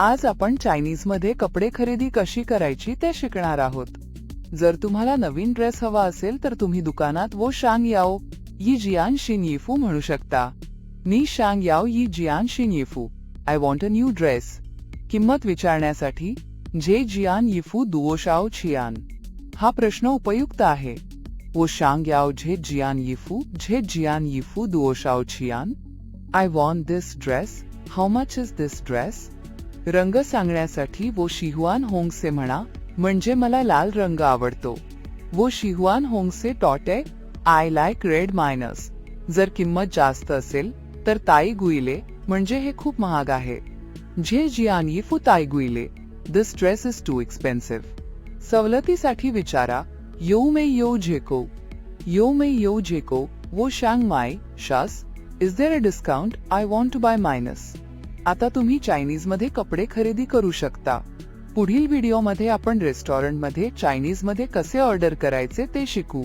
आज आपण चायनीजमध्ये कपडे खरेदी कशी करायची ते शिकणार आहोत. जर तुम्हाला नवीन ड्रेस हवा असेल तर तुम्ही दुकानात वो शांग याओ यी जियान शिन येफू म्हणू शकता. नी शांग याओ यी जियान शिन येफू. I want a new dress. किंमत विचारण्यासाठी झे जियान यिफू दुओशाओ छियान. हा प्रश्न उपयुक्त आहे. वो शांग याओ झे जियान यिफू झे जियान यिफू दुओशाओ छियान. I want this dress how much is this dress? रंग सांगण्यासाठी वो शिहुआन होंगसे म्हणा, म्हणजे मला लाल रंग आवडतो. वो शिहुआन होंगसे टॉटे आय लाईक रेड मायनस. जर किंमत जास्त असेल, तर ताई गुईले, म्हणजे हे खूप महाग आहे. झे जियान येफू ताई गुईले this dress is too expensive सवलतीसाठी विचारा, यो मे यो झेको यो मे यो झेको वो शांग माय शास is there a discount I want to buy minus आता तुम्ही चायनीजमध्ये कपडे खरेदी करू शकता. पुढील व्हिडिओमध्ये आपण रेस्टॉरंटमध्ये चायनीजमध्ये कसे ऑर्डर करायचे ते शिकू.